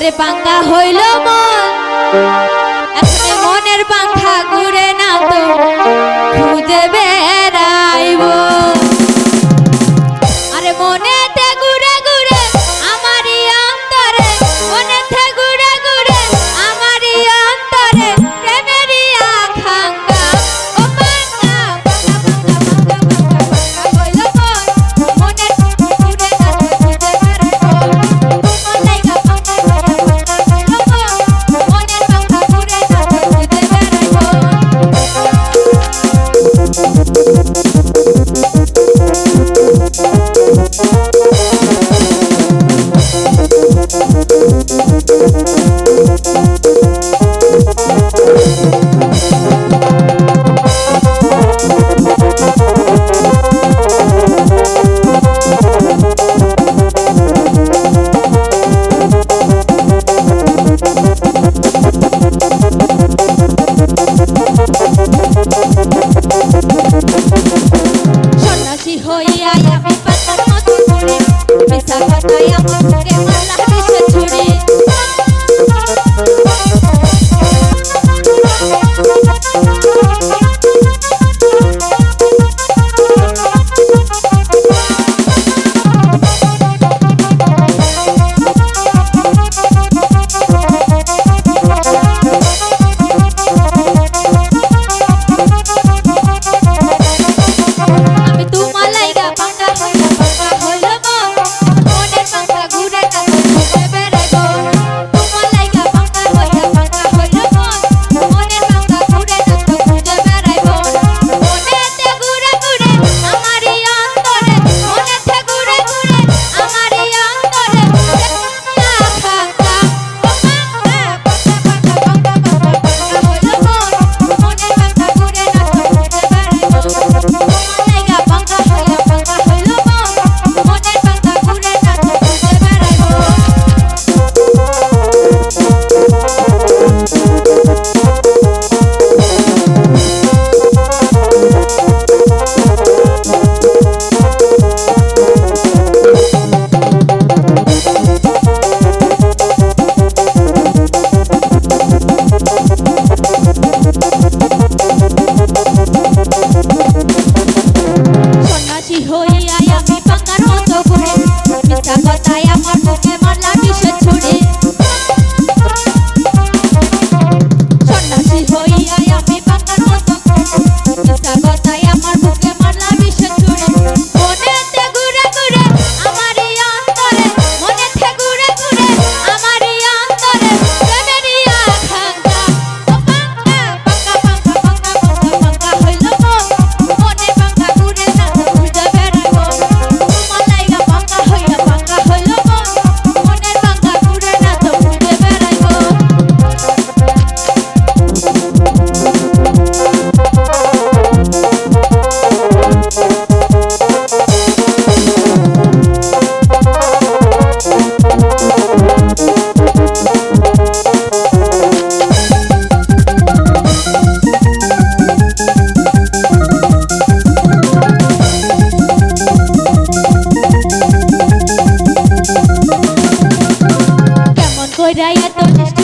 ওরে পাঙ্গা হইল মন। এখন মনের পাঙ্খা ঘুরে না তো। খুঁজে Música এত চেষ্টা